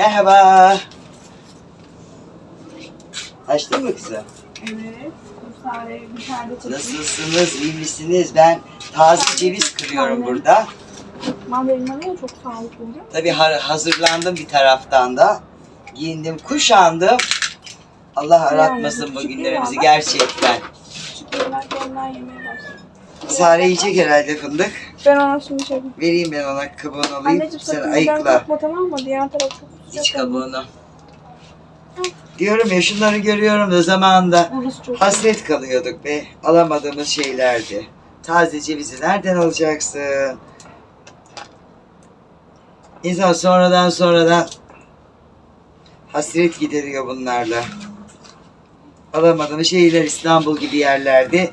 Merhaba. Açtın mı kızım? Evet. Çekmiş. Nasılsınız? iyi misiniz? Ben taze ceviz kırıyorum burada. Mandalinalar da çok sağlıklı oluyor. Tabii ha- hazırlandım bir taraftan da. Giyindim, kuşandım. Allah aratmasın bu günlerimizi gerçekten. Onlar yemeye başladı. Sare yiyecek herhalde fındık. Ben ona şimdi şey yapayım. Vereyim ben ona kabuğunu alayım. Anneciğim Sen sakın ayıkla. kopma tamam mı? Diğer taraf çok sıcak. İç kabuğunu. Diyorum ya şunları görüyorum da zamanında çok hasret kalıyorduk be. Alamadığımız şeylerdi. Taze cevizi nereden alacaksın? İnsan sonradan sonradan hasret gideriyor bunlarla. Alamadığımız şeyler İstanbul gibi yerlerde.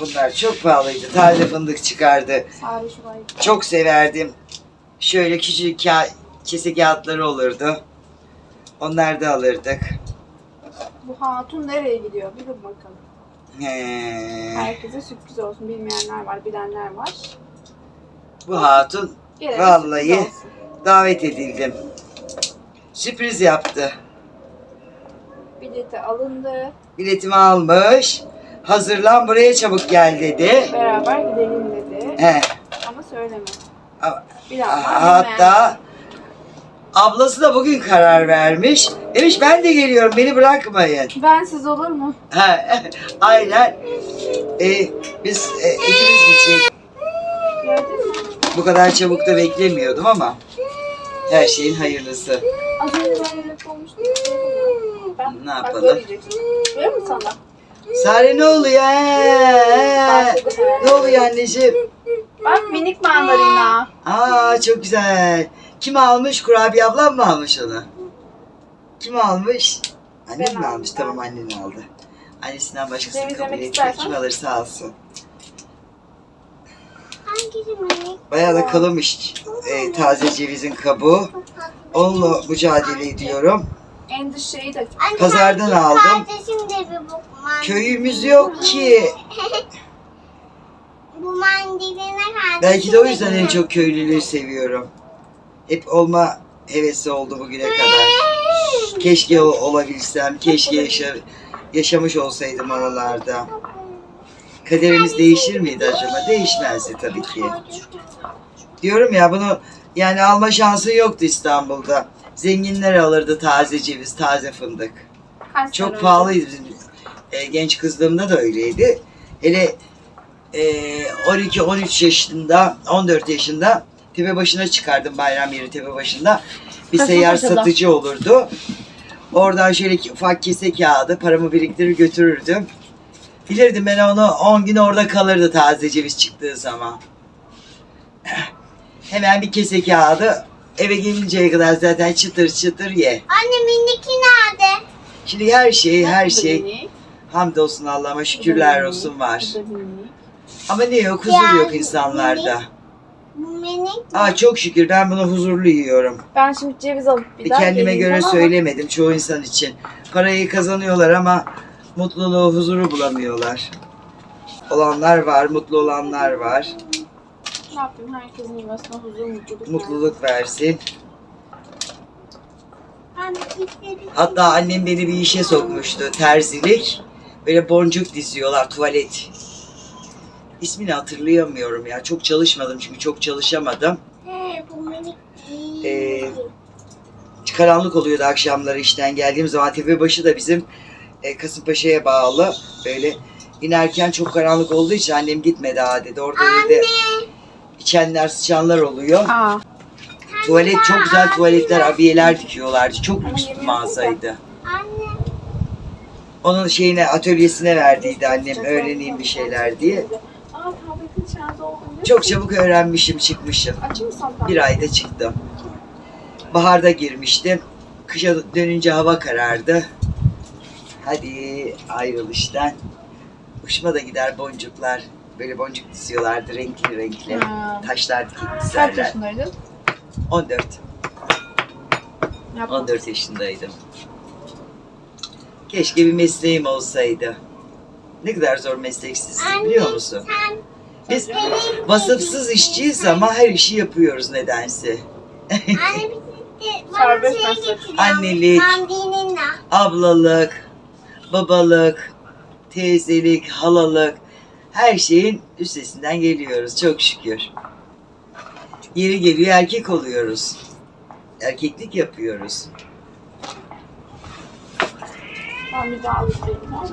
Bunlar çok pahalıydı. Taze fındık çıkardı. Çok severdim. Şöyle küçük ka- kese kağıtları olurdu. Onlar da alırdık. Bu hatun nereye gidiyor? Bilin bakalım. He. Herkese sürpriz olsun. Bilmeyenler var, bilenler var. Bu hatun Gene Vallahi. olsun. davet edildim. Sürpriz yaptı. Bileti alındı. Biletimi almış. Hazırlan buraya çabuk gel dedi. Beraber gidelim dedi. He. Ama söylemedi. A- Hatta ablası da bugün karar vermiş. Demiş ben de geliyorum beni bırakmayın. Bensiz olur mu? Ha, aynen. E, biz e, ikimiz gidecek. Gördün mü? Bu kadar çabuk da beklemiyordum ama her şeyin hayırlısı. Az önce ben öyle. Ben, Ne Bak yapalım? böyle diyeceksin. Görüyor musun sana? Sare ne oluyor? Ee, Ne oluyor anneciğim? Bak minik mandalina. Aa çok güzel. Kim almış? Kurabiye ablam mı almış onu? Kim almış? Annen Ben mi aldım, almış? ben. Tamam annen aldı. Annesinden başkasını kabul etmiyor. istersen. Kim alırsa alsın. Hangisi minik? Bayağı da kalınmış e, taze cevizin kabuğu. Onunla mücadele ediyorum. En dış şeyi de Anne, Pazardan sanki aldım. Kardeşim de bir bu mandalina. Köyümüz yok ki. bu mandalina kardeşim Belki de o yüzden en çok köylülüğü seviyorum. Hep olma hevesi oldu bugüne kadar. Keşke o- olabilsem, keşke yaşa, yaşamış olsaydım oralarda. Kaderimiz değişir miydi acaba? Değişmezdi tabii ki. Diyorum ya bunu yani alma şansı yoktu İstanbul'da. Zenginler alırdı taze ceviz, taze fındık. kaç Çok pahalıydı bizim e, genç kızlığımda da öyleydi. Hele e, 12-13 yaşında, 14 yaşında tepe başına çıkardım bayram yeri tepe başında. Bir seyyar satıcı olurdu. Oradan şöyle ufak kese kağıdı paramı biriktirir götürürdüm. Bilirdim ben onu 10 gün orada kalırdı taze ceviz çıktığı zaman. Hemen bir kese kağıdı eve gelinceye kadar zaten çıtır çıtır ye. Anne miniki nerede? Şimdi her şey, her şey hamdolsun Allah'ıma şükürler olsun var. Ama ne yok, huzur yok insanlarda. Minik. Aa çok şükür ben bunu huzurlu yiyorum. Ben şimdi ceviz alıp bir Bir daha kendime geleyim, göre tamam mı? söylemedim çoğu insan için. Parayı kazanıyorlar ama mutluluğu, huzuru bulamıyorlar. Olanlar var, mutlu olanlar var. Ne yapayım? Herkesin yuvasına huzur, mutluluk. Mutluluk versin. Anne. Hatta annem beni bir işe sokmuştu. Terzilik. Böyle boncuk diziyorlar tuvalet. İsmini hatırlayamıyorum ya. Çok çalışmadım çünkü çok çalışamadım. He bu minik. Ee, karanlık oluyordu akşamları işten geldiğim zaman. Tepebaşı da bizim e, Kasımpaşa'ya bağlı. Böyle inerken çok karanlık olduğu için annem gitme daha dedi. Orada dedi içenler sıçanlar oluyor. Aa, Tuvalet çok güzel tuvaletler, abiyeler dikiyorlardı. Çok lüks bir mağazaydı. Onun şeyine atölyesine verdiydi annem öğreneyim bir şeyler diye. Çok çabuk öğrenmişim çıkmışım. Bir ayda çıktım. Baharda girmiştim. Kışa dönünce hava karardı. Hadi ayrılıştan. Hoşuma da gider boncuklar. Böyle boncuk diziyorlardı renkli renkli. Ha. Taşlar dikip Kaç dizerler. yaşındaydın? 14. Yapma. 14 yaşındaydım. Keşke bir mesleğim olsaydı. Ne kadar zor mesleksiz biliyor musun? Sen Biz vasıfsız işçiyiz ama her işi yapıyoruz nedense. Anne Serbest şey meslek. Annelik. Ablalık, babalık, teyzelik, halalık her şeyin üstesinden geliyoruz çok şükür. Yeri geliyor erkek oluyoruz. Erkeklik yapıyoruz. Ben bir daha alayım. mı?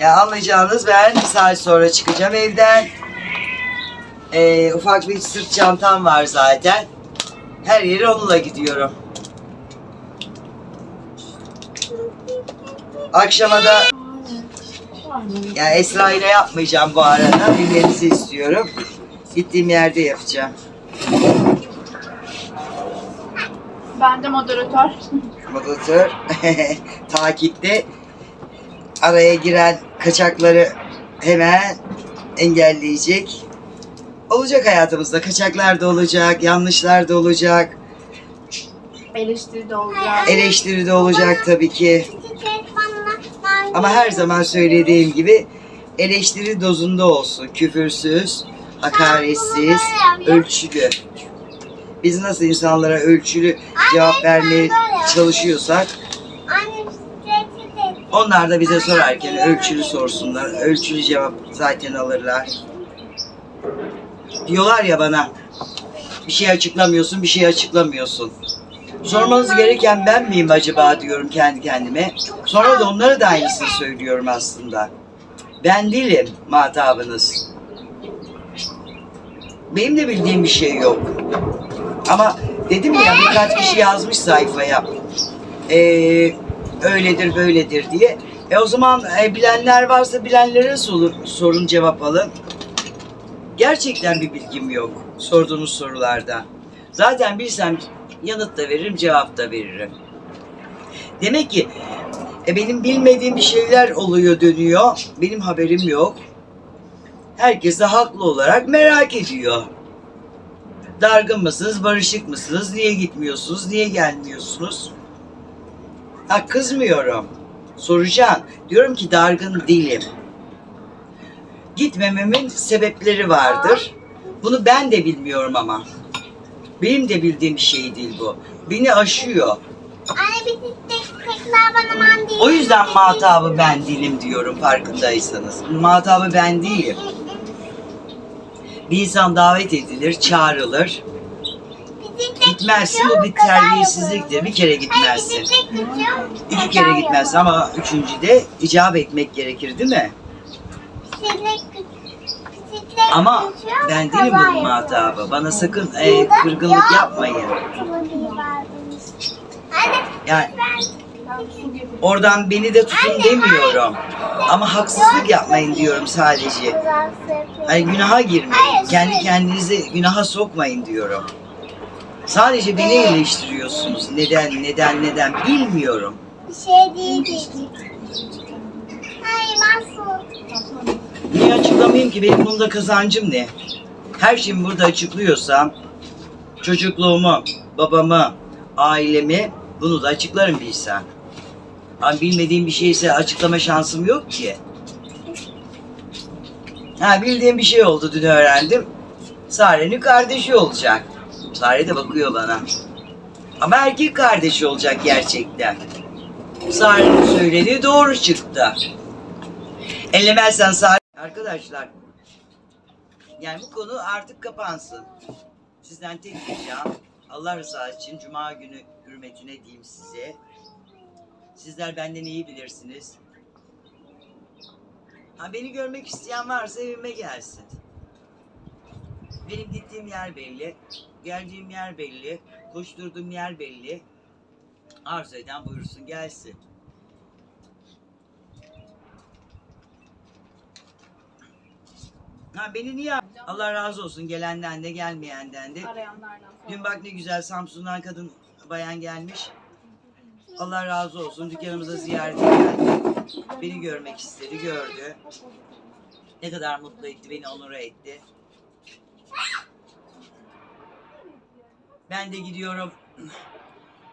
Ya anlayacağınız ben bir saat sonra çıkacağım evden. Ee, ufak bir sırt çantam var zaten. Her yere onunla gidiyorum. Akşama da Var mı? Ya Esra ile yapmayacağım bu arada. Bilmenizi istiyorum. Gittiğim yerde yapacağım. Ben de moderatör. Moderatör takipte araya giren kaçakları hemen engelleyecek. Olacak hayatımızda. Kaçaklar da olacak, yanlışlar da olacak, Eleştiri de olacak. eleştiri de olacak tabii ki. Ama her zaman söylediğim gibi eleştiri dozunda olsun. Küfürsüz, hakaretsiz, ölçülü. Biz nasıl insanlara ölçülü cevap vermeye çalışıyorsak onlar da bize sorarken ölçülü sorsunlar. Ölçülü cevap zaten alırlar. Diyorlar ya bana bir şey açıklamıyorsun, bir şey açıklamıyorsun. Sormanız gereken ben miyim acaba diyorum kendi kendime. Sonra da onlara da aynısını söylüyorum aslında. Ben değilim muhatabınız. Benim de bildiğim bir şey yok. Ama dedim ya birkaç kişi yazmış sayfaya. Ee, öyledir böyledir diye. E o zaman e, bilenler varsa bilenlere sorun, sorun cevap alın. Gerçekten bir bilgim yok sorduğunuz sorularda. Zaten bilsem yanıt da veririm, cevap da veririm. Demek ki e, benim bilmediğim bir şeyler oluyor, dönüyor. Benim haberim yok. Herkes de haklı olarak merak ediyor. Dargın mısınız, barışık mısınız, niye gitmiyorsunuz, niye gelmiyorsunuz? Ha kızmıyorum. Soracağım. Diyorum ki dargın değilim. Gitmememin sebepleri vardır. Bunu ben de bilmiyorum ama. Benim de bildiğim bir şey değil bu. Beni aşıyor. Anne bir çiçek tekrar bana. O yüzden muhatabı ben değilim diyorum farkındaysanız. Muhatabı ben değilim. Bir insan davet edilir, çağrılır. Gitmezsin bu bir terbiyesizliktir. Bir kere gitmezsin. İki kere gitmezsin ama üçüncüde icap etmek gerekir değil mi? Ama ben değilim bunun muhatabı. Bana sakın e, kırgınlık yapmayın. Yani oradan beni de tutun demiyorum. Ama haksızlık yapmayın diyorum sadece. Hani günaha girmeyin. Kendi kendinizi günaha sokmayın diyorum. Sadece beni eleştiriyorsunuz. Neden, neden, neden bilmiyorum. Bir şey değil. Hayır ben açıklamayayım ki? Benim bunda kazancım ne? Her şeyimi burada açıklıyorsam çocukluğumu, babamı, ailemi bunu da açıklarım bilsem. Ama bilmediğim bir şeyse açıklama şansım yok ki. Ha bildiğim bir şey oldu dün öğrendim. Sare'nin kardeşi olacak. Sare de bakıyor bana. Ama erkek kardeşi olacak gerçekten. Sare'nin söylediği doğru çıktı. Ellemezsen Sare... Arkadaşlar, yani bu konu artık kapansın. Sizden tek ricam, Allah rızası için Cuma günü hürmetine diyeyim size. Sizler benden iyi bilirsiniz. Ha, beni görmek isteyen varsa evime gelsin. Benim gittiğim yer belli, geldiğim yer belli, koşturduğum yer belli. Arzu eden buyursun gelsin. Ha beni niye Allah razı olsun gelenden de gelmeyenden de. Arayanlardan sonra. Dün bak ne güzel Samsun'dan kadın bayan gelmiş. Allah razı olsun dükkanımıza ziyarete geldi. Beni görmek istedi, gördü. Ne kadar mutlu etti, beni onur etti. Ben de gidiyorum.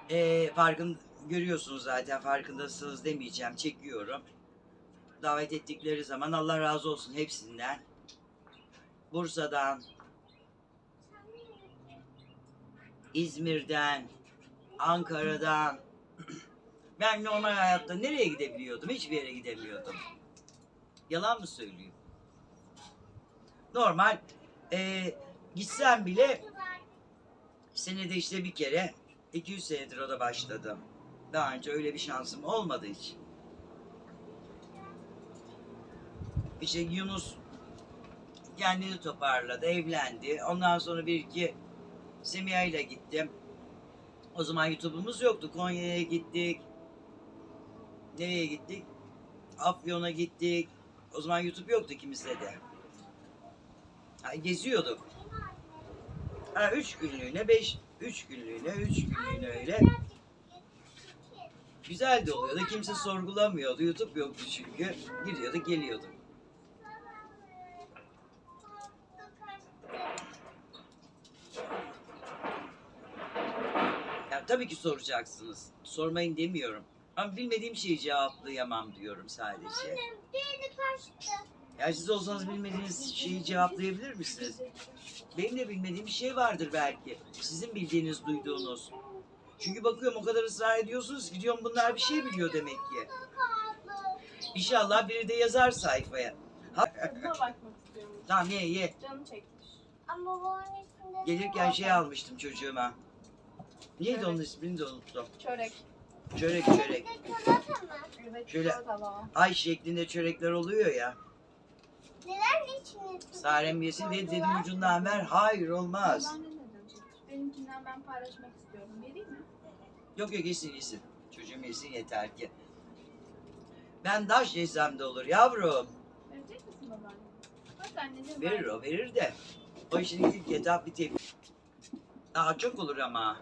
Eee farkın görüyorsunuz zaten farkındasınız demeyeceğim. Çekiyorum. Davet ettikleri zaman Allah razı olsun hepsinden. Bursa'dan, İzmir'den, Ankara'dan. Ben normal hayatta nereye gidebiliyordum? Hiçbir yere gidemiyordum. Yalan mı söylüyorum? Normal e, gitsem bile senede işte bir kere 200 senedir o da başladım. Daha önce öyle bir şansım olmadı hiç. İşte Yunus kendini toparladı, evlendi. Ondan sonra bir iki Semiha ile gittim. O zaman YouTube'umuz yoktu. Konya'ya gittik. Nereye gittik? Afyon'a gittik. O zaman YouTube yoktu ikimizde de. Ha, geziyorduk. Ha, üç günlüğüne, beş, üç günlüğüne, üç günlüğüne öyle. Güzel de oluyordu. Kimse sorgulamıyordu. YouTube yoktu çünkü. Gidiyorduk, geliyorduk. Ya tabii ki soracaksınız. Sormayın demiyorum. Ama bilmediğim şeyi cevaplayamam diyorum sadece. Annem biri kaçtı. Ya siz olsanız bilmediğiniz şeyi cevaplayabilir misiniz? Benim de bilmediğim bir şey vardır belki. Sizin bildiğiniz, duyduğunuz. Çünkü bakıyorum o kadar ısrar ediyorsunuz ki diyorum bunlar bir şey biliyor demek ki. İnşallah biri de yazar sayfaya. Ha, Tadına bakmak istiyorum. tamam ye ye. Canım çekmiş. Ama üstünde Gelirken şey almıştım çocuğuma. Neydi onun ismini de unuttum. Çörek. Çörek çörek. Evet, Şöyle- çikolatalı. Ay şeklinde çörekler oluyor ya. Neden içine Sarem yesin diye dedim ucundan ver. Hayır olmaz. Ben de. Benimkinden ben paylaşmak istiyorum. Vereyim mi? Yok yok yesin yesin. Çocuğum yesin yeter ki. Ben daş yesem de olur yavrum. Verecek misin babaanne? Bak anneciğim Verir ver. o verir de. O işin ilk etap bir tepki. Daha çok olur ama.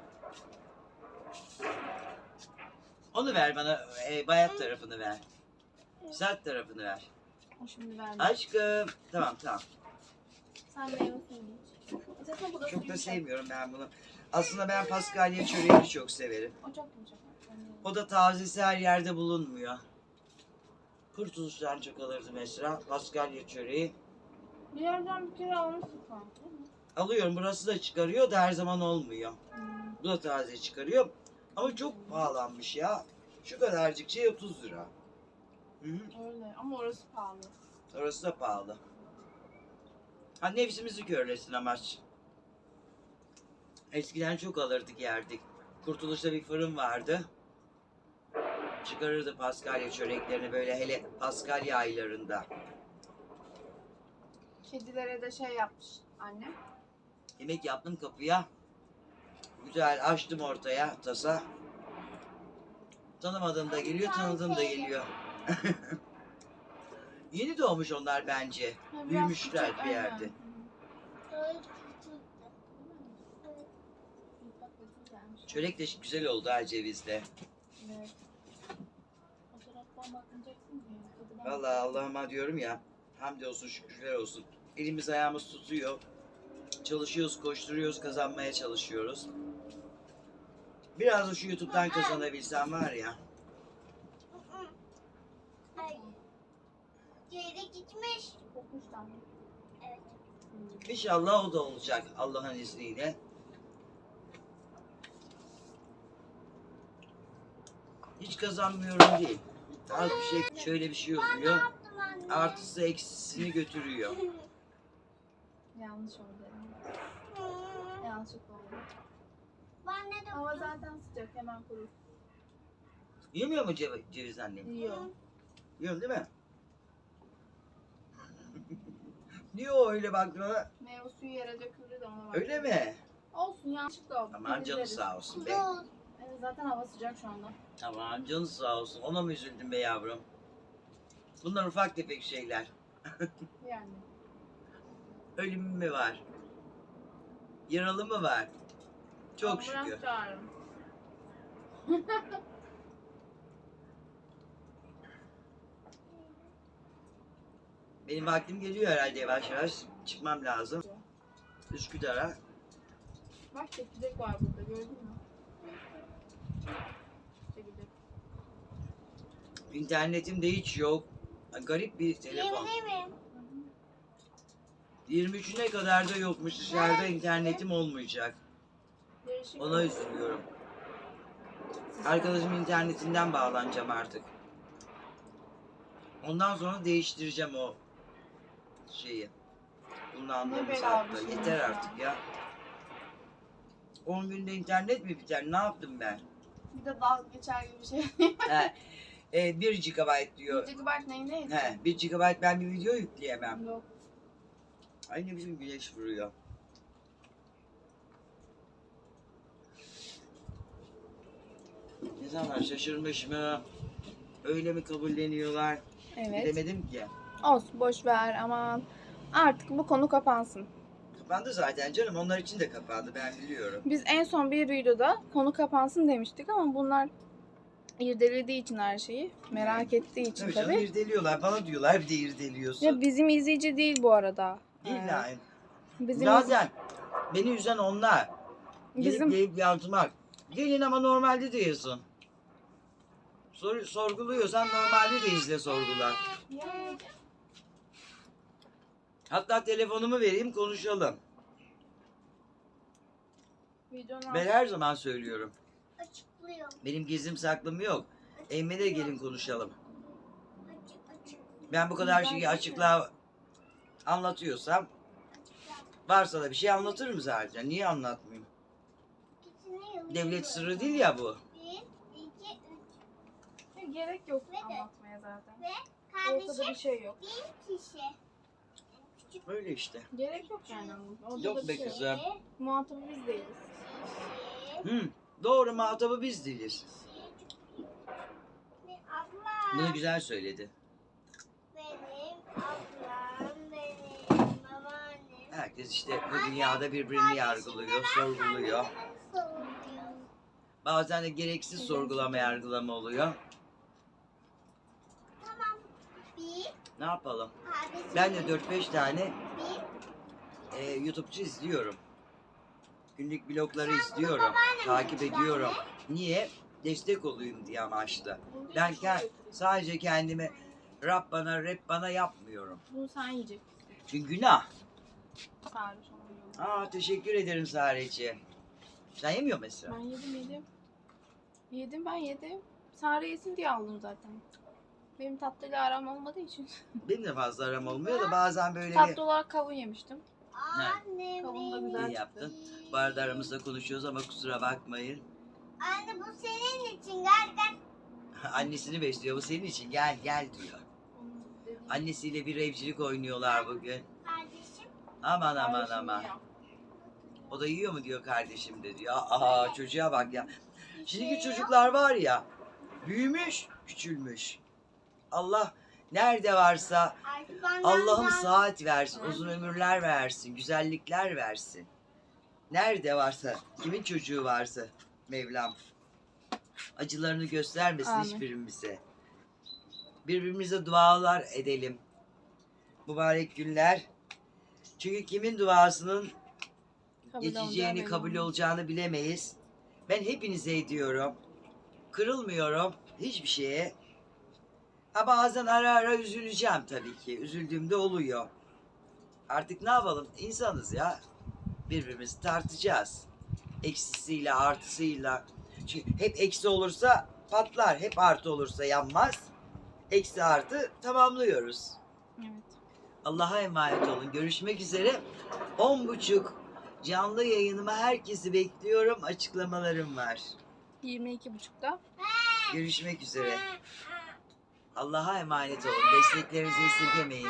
Onu ver bana. E, bayat tarafını ver. Sert tarafını ver. O şimdi vermez. Aşkım. Tamam tamam. Sen meyve suyunu iç. Zaten bu da Çok da yumuşak. sevmiyorum ben bunu. Aslında ben paskalya çöreğini çok severim. O çok yumuşak. O da tazesi her yerde bulunmuyor. Kurtuluştan çok alırdı mesela. Paskalya çöreği. Bir yerden bir kere almışsın sanki? Alıyorum burası da çıkarıyor da her zaman olmuyor. Hmm. Bu da taze çıkarıyor. Ama çok pahalanmış ya. Şu kadarcık şey 30 lira. Hı hı. Öyle ama orası pahalı. Orası da pahalı. Ha nefsimizi körlesin amaç. Eskiden çok alırdık yerdik. Kurtuluşta bir fırın vardı. Çıkarırdı paskalya çöreklerini böyle hele paskalya aylarında. Kedilere de şey yapmış annem. Yemek yaptım kapıya. Güzel açtım ortaya tasa. Tanımadığım da geliyor, tanıdığım da geliyor. Yeni doğmuş onlar bence. Biraz Büyümüşler küçük, bir aynen. yerde. Çörek de güzel oldu ha cevizle. Evet. Vallahi Allah'ıma diyorum ya. Hamdi olsun şükürler olsun. Elimiz ayağımız tutuyor. Çalışıyoruz, koşturuyoruz, kazanmaya çalışıyoruz. Biraz da şu YouTube'dan kazanabilsem var ya. Ay. Geri gitmiş. Evet. İnşallah o da olacak Allah'ın izniyle. Hiç kazanmıyorum değil. Az bir şey, şöyle bir şey oluyor. Artısı eksisini götürüyor. Yanlış oldu. Yanlışlıkla oldu. Ben ne de Hava zaten sıcak hemen kurur. Yemiyor mu cev- ceviz annem? Yiyor. Yiyorsun değil mi? Niye o öyle baktın ona? Meyve suyu yere döküldü de ona bak. Öyle mi? Olsun yanlışlıkla oldu. Aman canı temizleriz. sağ olsun be. Evet, zaten hava sıcak şu anda. Tamam canı sağ olsun. Ona mı üzüldün be yavrum? Bunlar ufak tefek şeyler. Yani. Ölüm mü var? Yaralı mı var? Çok Ambulans şükür. çağırın. Benim vaktim geliyor herhalde yavaş yavaş. Çıkmam lazım. Üsküdar'a. Bak çekirdek var burada gördün mü? Çekirdek. İnternetim de hiç yok. Garip bir telefon. Hı. 23'üne kadar da yokmuş dışarıda internetim olmayacak. Değişik. Ona üzülüyorum. Arkadaşımın internetinden bağlanacağım artık. Ondan sonra değiştireceğim o şeyi. Kullandığım Ne bela saatte. bir şeymiş Yeter artık ya. 10 günde internet mi biter? Ne yaptım ben? Bir de dalga geçer gibi bir şey. He, e, 1 GB diyor. Gigabyte neyin neydi? He, 1 GB ben bir video yükleyemem. Yok. Ay ne biçim güneş vuruyor. İnsanlar şaşırmış mı? Öyle mi kabulleniyorlar? Evet. Bilemedim ki. Olsun boş ver aman. Artık bu konu kapansın. Kapandı zaten canım. Onlar için de kapandı ben biliyorum. Biz en son bir videoda konu kapansın demiştik ama bunlar irdelediği için her şeyi, merak ettiği için Tabii canım tabii. irdeliyorlar. Bana diyorlar bir de irdeliyorsun. Ya bizim izleyici değil bu arada. Değil Ee. Bizim Zaten beni üzen onlar. Gelip bizim gelip yazmak. Gelin ama normalde de yazın. Sor, sorguluyorsan normalde de izle sorgular. Hatta telefonumu vereyim konuşalım. Ben her zaman söylüyorum. Açıklıyor. Benim gizlim saklım yok. De gelin konuşalım. Açık açık. Ben bu kadar şeyi açıklığa anlatıyorsam varsa da bir şey anlatırım zaten. Niye anlatmayayım? Devlet sırrı değil ya bu. Bir, iki, üç. gerek yok anlatmaya zaten. Ve Ortada kardeşim bir şey yok. bir kişi. Öyle işte. Gerek yok yani. Ortada Yok bir be şey kızım. Muhatabı biz değiliz. Hı, doğru muhatabı biz değiliz. Ve ablam. Bunu güzel söyledi. Benim ablam, benim babaannem. Herkes işte bu dünyada birbirini yargılıyor, sorguluyor. Soruluyor. Bazen de gereksiz sorgulama yargılama oluyor. Tamam. Bir, Ne yapalım? kardeşim. Ben de 4-5 tane Bir, e, YouTube'cu izliyorum. Günlük vlogları izliyorum. Takip ediyorum. Niye? Destek olayım diye amaçla. Ben ke- sadece kendime rap bana rap bana yapmıyorum. Bunu sen yiyeceksin. Çünkü günah. Sarmış onu yiyorum. Aa teşekkür ederim Sareci. Sen yemiyor musun? Ben yedim yedim. Yedim ben yedim. Sare yesin diye aldım zaten. Benim tatlıyla aram olmadığı için. Benim de fazla aram olmuyor da bazen böyle bir... Tatlı olarak kavun yemiştim. annem Kavun da güzel İyi yaptın. Bu arada aramızda konuşuyoruz ama kusura bakmayın. Anne bu senin için gel gel. Annesini besliyor. Bu senin için gel gel diyor. Onun dediği- Annesiyle bir evcilik oynuyorlar bugün. Kardeşim. Aman aman Kardeşim aman. ya. O da yiyor mu diyor kardeşim de diyor. Aa çocuğa bak ya. Şimdiki çocuklar var ya. Büyümüş, küçülmüş. Allah nerede varsa Allah'ım saat versin, uzun ömürler versin, güzellikler versin. Nerede varsa, kimin çocuğu varsa Mevlam acılarını göstermesin Amin. hiçbirimize. Birbirimize dualar edelim. Mübarek günler. Çünkü kimin duasının Kabul geçeceğini, olacağı kabul belli olacağını bilemeyiz. Ben hepinize ediyorum. Kırılmıyorum hiçbir şeye. Ha bazen ara ara üzüleceğim tabii ki. Üzüldüğümde oluyor. Artık ne yapalım? İnsanız ya. Birbirimizi tartacağız. Eksisiyle, artısıyla. Çünkü hep eksi olursa patlar. Hep artı olursa yanmaz. Eksi artı tamamlıyoruz. Evet. Allah'a emanet olun. Görüşmek üzere. 10.30 canlı yayınıma herkesi bekliyorum. Açıklamalarım var. 22.30'da. Görüşmek üzere. Allah'a emanet olun. Desteklerinizi esirgemeyin.